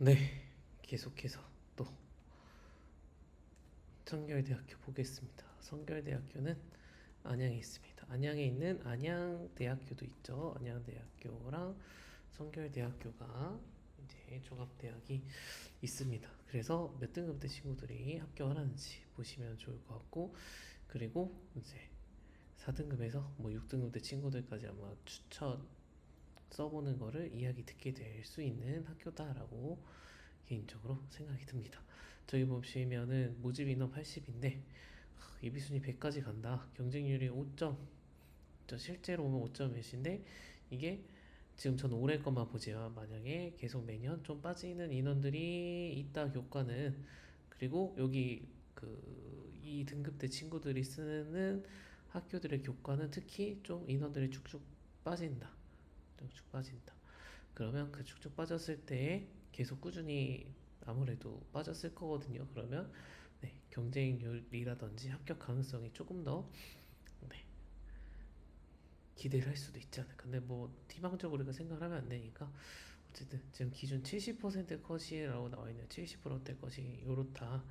네, 계속해서 또 성결대학교 보겠습니다. 성결대학교는 안양에 있습니다. 안양에 있는 안양대학교도 있죠. 안양대학교랑 성결대학교가 이제 종합대학이 있습니다. 그래서 몇 등급대 친구들이 합격하는지 보시면 좋을 것 같고 그리고 이제 4등급에서 뭐 6등급대 친구들까지 아마 추천 써보는 거를 이야기 듣게 될 수 있는 학교다라고 개인적으로 생각이 듭니다. 저기 보시면은 모집 인원 80인데 예비순위 100까지 간다. 경쟁률이 5점. 저 실제로 오면 5점 몇인데 이게 지금 전 올해 것만 보지만 만약에 계속 매년 좀 빠지는 인원들이 있다 교과는 그리고 여기 그 이 등급대 친구들이 쓰는 학교들의 교과는 특히 좀 인원들이 쭉쭉 빠진다. 쭉쭉 빠진다. 그러면 그 쭉쭉 빠졌을 때 계속 꾸준히 아무래도 빠졌을 거거든요. 그러면 네, 경쟁률이라든지 합격 가능성이 조금 더 네, 기대를 할 수도 있지 않을까. 근데 뭐 희망적으로 우리가 생각을 하면 안 되니까 어쨌든 지금 기준 70% 컷이라고 나와 있는 70%대 것이 요렇다.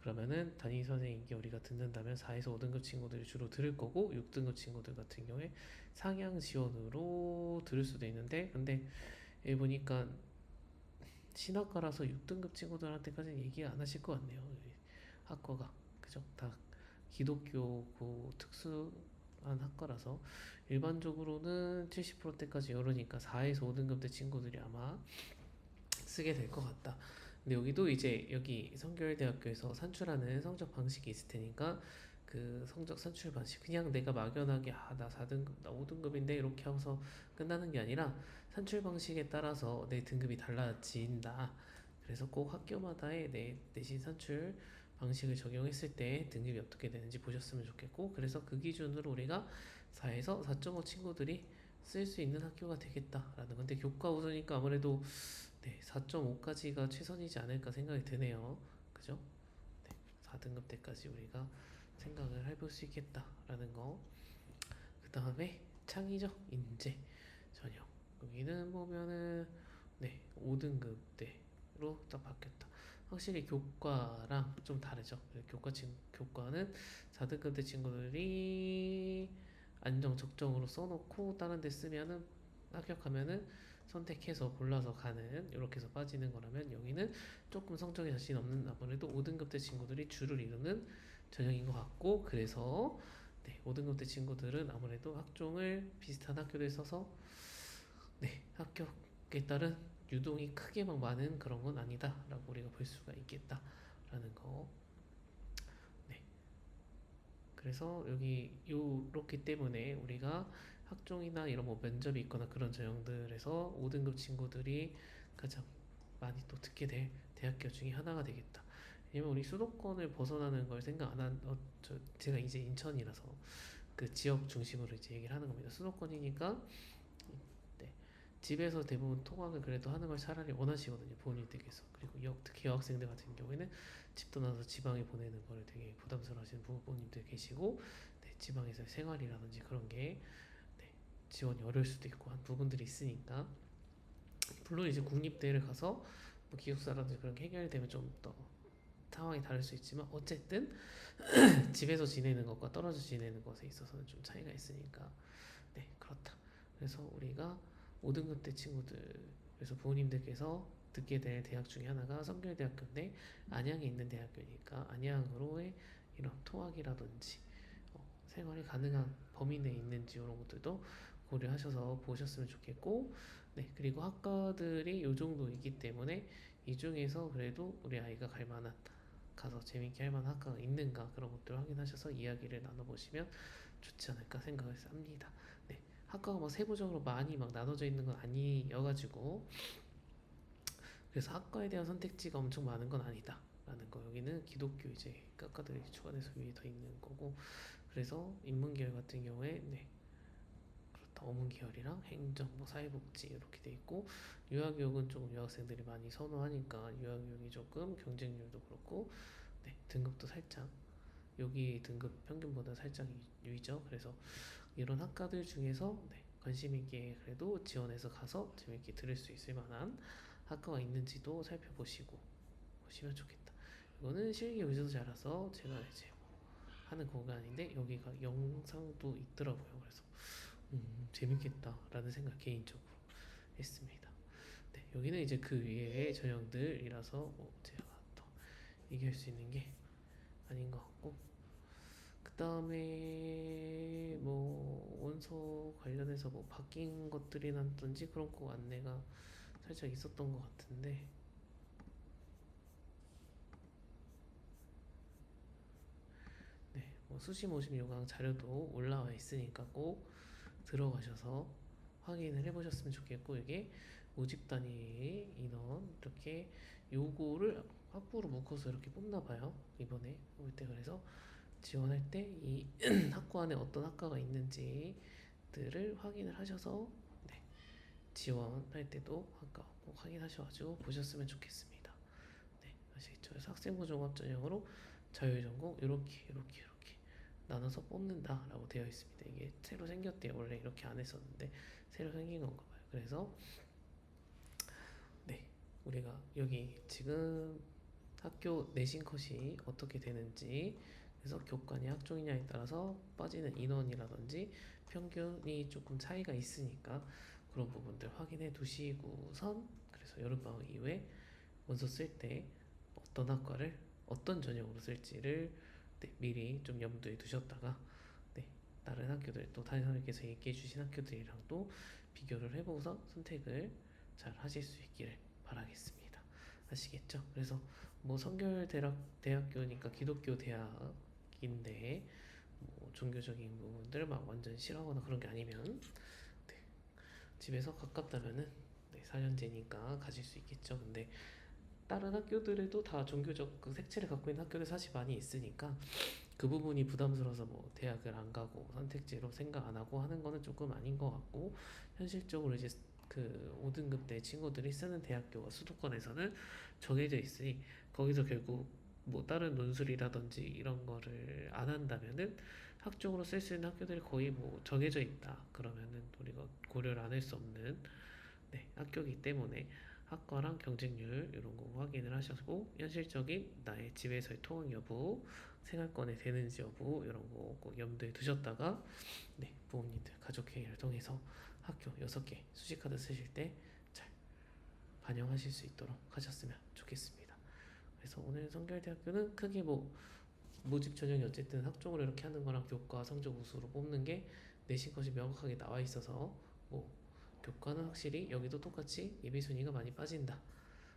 그러면은 담임 선생님께 우리가 듣는다면 4에서 5등급 친구들이 주로 들을 거고 6등급 친구들 같은 경우에 상향 지원으로 들을 수도 있는데 근데 여기 보니까 신학과라서 6등급 친구들한테까지는 얘기 안 하실 것 같네요. 학과가 그죠? 다 기독교 그 특수한 학과라서 일반적으로는 70%대까지 열으니까 4에서 5등급 대 친구들이 아마 쓰게 될 것 같다. 근데 여기도 이제 여기 성결대학교에서 산출하는 성적 방식이 있을 테니까 그 성적 산출 방식 그냥 내가 막연하게 아 나 4등급 나 5등급인데 이렇게 하고서 끝나는 게 아니라 산출 방식에 따라서 내 등급이 달라진다. 그래서 꼭 학교마다의 내 내신 산출 방식을 적용했을 때 등급이 어떻게 되는지 보셨으면 좋겠고 그래서 그 기준으로 우리가 4에서 4.5 친구들이 쓸 수 있는 학교가 되겠다라는 건데 교과 우수니까 아무래도 네, 4.5까지가 최선이지 않을까 생각이 드네요. 그죠? 네, 4등급 때까지 우리가 생각을 해볼 수 있겠다라는 거. 그 다음에 창의적 인재 전형. 여기는 보면은 네, 5등급대로 딱 바뀌었다. 확실히 교과랑 좀 다르죠. 교과 친 교과는 4등급대 친구들이 안정 적정으로 써놓고 다른 데 쓰면은 합격하면은 선택해서 골라서 가는 이렇게 해서 빠지는 거라면 여기는 조금 성적에 자신 없는 아무래도 5등급 대 친구들이 주를 이루는 전형인 것 같고 그래서 네, 5등급 대 친구들은 아무래도 학종을 비슷한 학교를 써서 네, 합격에 따른 유동이 크게 막 많은 그런 건 아니다라고 우리가 볼 수가 있겠다라는 거. 네. 그래서 여기 요렇기 때문에 우리가 학종이나 이런 뭐 면접이 있거나 그런 전형들에서 5등급 친구들이 가장 많이 또 듣게 될 대학교 중에 하나가 되겠다. 왜냐면 우리 수도권을 벗어나는 걸 생각 안 한, 어, 저, 제가 이제 인천이라서 그 지역 중심으로 이제 얘기를 하는 겁니다. 수도권이니까 네, 집에서 대부분 통학을 그래도 하는 걸 차라리 원하시거든요. 부모님들께서. 그리고 여, 특히 여학생들 같은 경우에는 집 떠나서 지방에 보내는 거를 되게 부담스러워 하시는 부모님들 계시고 네, 지방에서 생활이라든지 그런 게 네, 지원이 어려울 수도 있고 한 부분들이 있으니까 물론 이제 국립대를 가서 뭐 기숙사라든지 그런 게 해결되면 좀 더 상황이 다를 수 있지만 어쨌든 집에서 지내는 것과 떨어져 지내는 것에 있어서는 좀 차이가 있으니까 네 그렇다. 그래서 우리가 5등급 대 친구들 그래서 부모님들께서 듣게 될 대학 중에 하나가 성결대학교인데 안양에 있는 대학교니까 안양으로의 이런 통학이라든지 어, 생활이 가능한 범위 내에 있는지 이런 것들도 고려하셔서 보셨으면 좋겠고 네 그리고 학과들이 요 정도이기 때문에 이 중에서 그래도 우리 아이가 갈 만한 가서 재밌게 할 만한 학과가 있는가 그런 것들을 확인하셔서 이야기를 나눠보시면 좋지 않을까 생각을 합니다. 네, 학과가 뭐 세부적으로 많이 막 나눠져 있는 건 아니어가지고 그래서 학과에 대한 선택지가 엄청 많은 건 아니다 라는 거 여기는 기독교 이제 학과들이 추가돼서 위에 더 있는 거고 그래서 인문계열 같은 경우에 네 어문 계열이랑 행정 뭐 사회복지 이렇게 돼 있고 유아교육은 조금 여학생들이 많이 선호하니까 유아교육이 조금 경쟁률도 그렇고 네 등급도 살짝 여기 등급 평균보다 살짝 위- 위죠 그래서 이런 학과들 중에서 네, 관심 있게 그래도 지원해서 가서 재밌게 들을 수 있을 만한 학과가 있는지도 살펴보시고 보시면 좋겠다. 이거는 실기 의지도 자라서 제가 이제 뭐 하는 공간인데 여기가 영상도 있더라고요. 그래서 음, 재밌겠다라는 생각 개인적으로 했습니다. 네, 여기는 이제 그 위에 전형들이라서 뭐 제가 더 얘기할 수 있는 게 아닌 것 같고 그 다음에 뭐 원서 관련해서 뭐 바뀐 것들이라든지 그런 거 안내가 살짝 있었던 것 같은데 네, 뭐 수시 모집 요강 자료도 올라와 있으니까 꼭 들어가셔서 확인을 해보셨으면 좋겠고 이게 모집 단위 인원 이렇게 요거를 학부로 묶어서 이렇게 뽑나 봐요 이번에 올 때 그래서 지원할 때 이 학과 안에 어떤 학과가 있는지들을 확인을 하셔서 네, 지원할 때도 학과 꼭 확인하셔가지고 보셨으면 좋겠습니다. 네, 아시겠죠? 그래서 학생부 종합 전형으로 자율전공 이렇게 이렇게 나눠서 뽑는다 라고 되어 있습니다. 이게 새로 생겼대요. 원래 이렇게 안 했었는데 새로 생긴 건가 봐요. 그래서 네, 우리가 여기 지금 학교 내신 컷이 어떻게 되는지 그래서 교관이 학종이냐에 따라서 빠지는 인원이라든지 평균이 조금 차이가 있으니까 그런 부분들 확인해 두시고선 그래서 여름방학 이후에 원서 쓸 때 어떤 학과를 어떤 전형으로 쓸지를 네, 미리 좀 염두에 두셨다가 네, 다른 학교들 또 담임선생님께서 얘기해 주신 학교들이랑도 비교를 해보고서 선택을 잘 하실 수 있기를 바라겠습니다. 아시겠죠? 그래서 뭐 성결 대학 대학교니까 기독교 대학인데 뭐 종교적인 부분들 막 완전 싫어하거나 그런 게 아니면 네, 집에서 가깝다면은 네, 4년제니까 가질 수 있겠죠. 근데 다른 학교들에도 다 종교적 그 색채를 갖고 있는 학교들 사실 많이 있으니까 그 부분이 부담스러워서 뭐 대학을 안 가고 선택지로 생각 안 하고 하는 거는 조금 아닌 것 같고 현실적으로 이제 그 5등급 때 친구들이 쓰는 대학교가 수도권에서는 정해져 있으니 거기서 결국 뭐 다른 논술이라든지 이런 거를 안 한다면은 학종으로 쓸 수 있는 학교들이 거의 뭐 정해져 있다. 그러면은 우리가 고려를 안 할 수 없는 네, 학교이기 때문에 학과랑 경쟁률 이런 거 확인을 하시고 현실적인 나의 집에서의 통학 여부 생활권에 되는지 여부 이런 거 꼭 염두에 두셨다가 네, 부모님들 가족 회의를 통해서 학교 6개 수식카드 쓰실 때 잘 반영하실 수 있도록 하셨으면 좋겠습니다. 그래서 오늘 성결대학교는 크게 뭐 모집 전형이 어쨌든 학종으로 이렇게 하는 거랑 교과 성적 우수로 뽑는 게 내신 것이 명확하게 나와 있어서 뭐 교과는 확실히 여기도 똑같이 예비 순위가 많이 빠진다.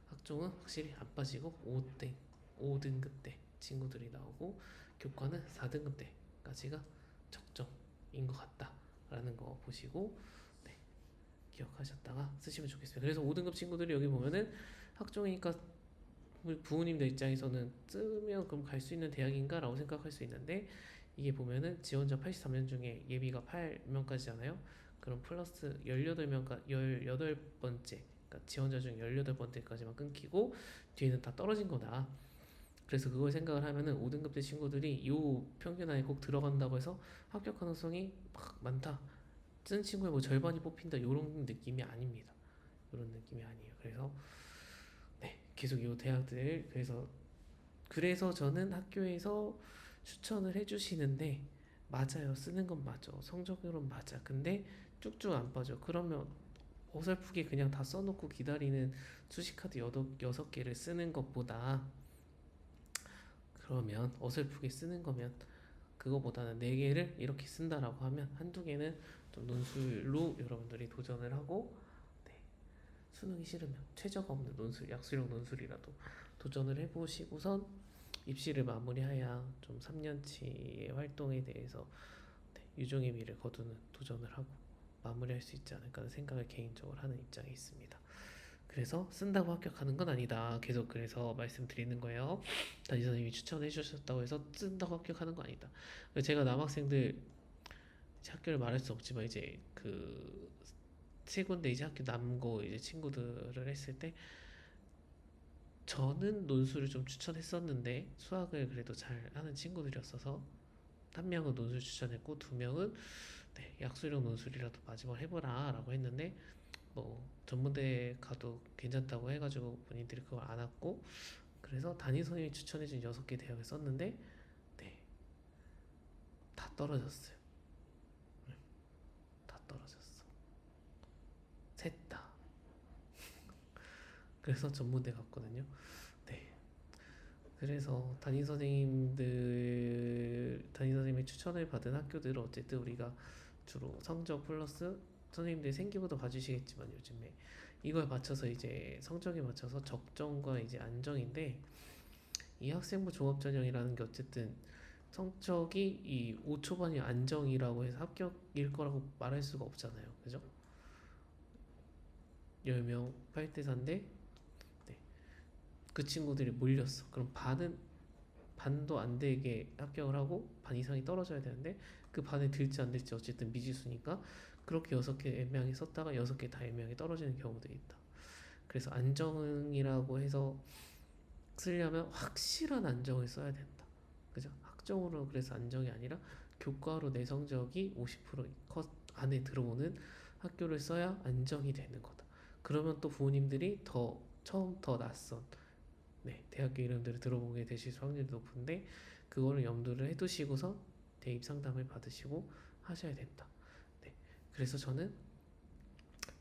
학종은 확실히 안 빠지고 5등 5등급 때 친구들이 나오고 교과는 4등급 때까지가 적정인 것 같다라는 거 보시고 네, 기억하셨다가 쓰시면 좋겠습니다. 그래서 5등급 친구들이 여기 보면은 학종이니까 부모님들 입장에서는 쓰면 그럼 갈 수 있는 대학인가라고 생각할 수 있는데 이게 보면은 지원자 83명 중에 예비가 8명까지잖아요. 그럼 플러스 18명까 18번째 그러니까 지원자 중 18번째까지만 끊기고 뒤에는 다 떨어진 거다. 그래서 그걸 생각을 하면은 5등급 때 친구들이 요 평균 안에 꼭 들어간다고 해서 합격 가능성이 막 많다. 쓴 친구의 뭐 절반이 뽑힌다 이런 느낌이 아닙니다. 이런 느낌이 아니에요. 그래서 네, 계속 요 대학들 그래서 그래서 저는 학교에서 추천을 해주시는데 맞아요. 쓰는 건 맞아. 성적으로는 맞아. 근데 쭉쭉 안 빠져. 그러면 어설프게 그냥 다 써놓고 기다리는 수식카드 여덟 여섯 개를 쓰는 것보다 그러면 어설프게 쓰는 거면 그거보다는 네 개를 이렇게 쓴다라고 하면 한두 개는 좀 논술로 여러분들이 도전을 하고 네, 수능이 싫으면 최저가 없는 논술, 약수령 논술이라도 도전을 해보시고선 입시를 마무리해야 좀 3년치의 활동에 대해서 네, 유종의 미를 거두는 도전을 하고 마무리할 수 있지 않을까 하는 생각을 개인적으로 하는 입장에 있습니다. 그래서 쓴다고 합격하는 건 아니다. 계속 그래서 말씀드리는 거예요. 담임 선생님이 추천해 주셨다고 해서 쓴다고 합격하는 거 아니다. 제가 남학생들 학교를 말할 수 없지만 이제 그세 군데 이제 학교 남고 이제 친구들을 했을 때 저는 논술을 좀 추천했었는데 수학을 그래도 잘 하는 친구들이었어서 한 명은 논술 추천했고 두 명은 네, 약수령 논술이라도 마지막 해보라 라고 했는데 뭐 전문대 가도 괜찮다고 해가지고 본인들이 그걸 안 왔고 그래서 담임 선생님이 추천해준 여섯 개 대학을 썼는데 네, 다 떨어졌어요. 네, 다 떨어졌어. 셋 다. 그래서 전문대 갔거든요. 네. 그래서 담임 선생님들 담임 선생님의 추천을 받은 학교들은 어쨌든 우리가 주로 성적 플러스 선생님들이 생기부도 봐주시겠지만 요즘에 이걸 맞춰서 이제 성적에 맞춰서 적정과 이제 안정인데 이 학생부 종합전형이라는 게 어쨌든 성적이 이 5초반이 안정이라고 해서 합격일 거라고 말할 수가 없잖아요. 그죠? 10명 8대 4인데 네. 그 친구들이 몰렸어. 그럼 반은 반도 안 되게 합격을 하고 반 이상이 떨어져야 되는데 그 반에 들지 안 들지 어쨌든 미지수니까 그렇게 여섯 개 애매하게 썼다가 여섯 개 다 애매하게 떨어지는 경우들이 있다. 그래서 안정이라고 해서 쓰려면 확실한 안정을 써야 된다. 그죠? 학종으로 그래서 안정이 아니라 교과로 내 성적이 50%컷 안에 들어오는 학교를 써야 안정이 되는 거다. 그러면 또 부모님들이 더 처음 더 낯선 네, 대학교 이름들을 들어보게 되실 확률이 높은데 그거를 염두를 해두시고서 대입 상담을 받으시고 하셔야 된다. 네, 그래서 저는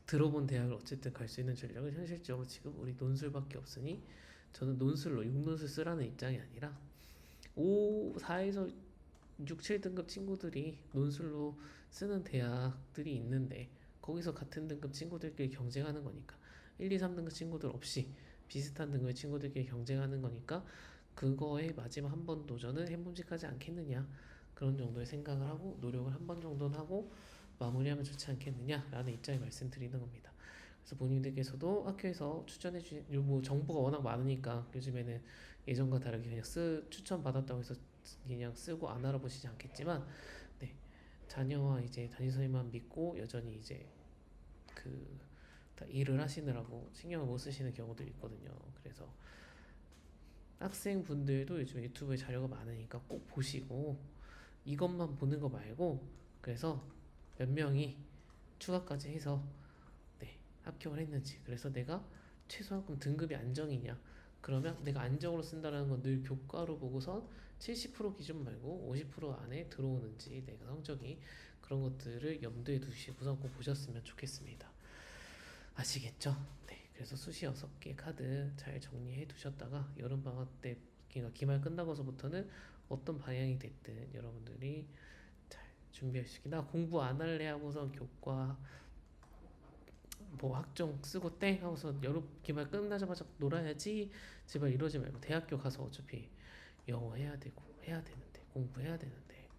들어본 대학을 어쨌든 갈 수 있는 전략은 현실적으로 지금 우리 논술밖에 없으니 저는 논술로 6논술 쓰라는 입장이 아니라 5, 4에서 6, 7등급 친구들이 논술로 쓰는 대학들이 있는데 거기서 같은 등급 친구들끼리 경쟁하는 거니까 1, 2, 3등급 친구들 없이 비슷한 등급의 친구들끼리 경쟁하는 거니까 그거에 마지막 한 번 도전은 해봄직하지 않겠느냐 그런 정도의 생각을 하고 노력을 한 번 정도는 하고 마무리하면 좋지 않겠느냐라는 입장을 말씀드리는 겁니다. 그래서 본인들께서도 학교에서 추천해 주신 뭐 정보가 워낙 많으니까 요즘에는 예전과 다르게 그냥 쓰 추천 받았다고 해서 그냥 쓰고 안 알아보시지 않겠지만 네 자녀와 이제 담임 선생님만 믿고 여전히 이제 그 다 일을 하시느라고 신경을 못 쓰시는 경우도 있거든요. 그래서 학생분들도 요즘 유튜브에 자료가 많으니까 꼭 보시고 이것만 보는 거 말고 그래서 몇 명이 추가까지 해서 네, 합격을 했는지 그래서 내가 최소한 그럼 등급이 안정이냐 그러면 내가 안정으로 쓴다는 건 늘 교과로 보고선 70% 기준 말고 50% 안에 들어오는지 내가 성적이 그런 것들을 염두에 두시고선 꼭 보셨으면 좋겠습니다. 아시겠죠? 네, 그래서 수시 6개 카드 잘 정리해 두셨다가 여름 방학 때 그러니까 기말 끝나고서부터는 어떤 방향이 됐든 여러분들이 잘 준비하시기 나 공부 안 할래 하고서 교과 뭐 학종 쓰고 땡 하고서 여름 기말 끝나자마자 놀아야지 제발 이러지 말고 대학교 가서 어차피 영어 해야 되고 해야 되는데 공부해야 되는데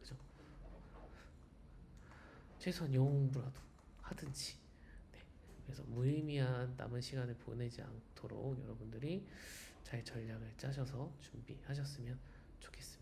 그죠? 최소한 영어 공부라도 하든지 네. 그래서 무의미한 남은 시간을 보내지 않도록 여러분들이 잘 전략을 짜셔서 준비하셨으면 좋겠습니다.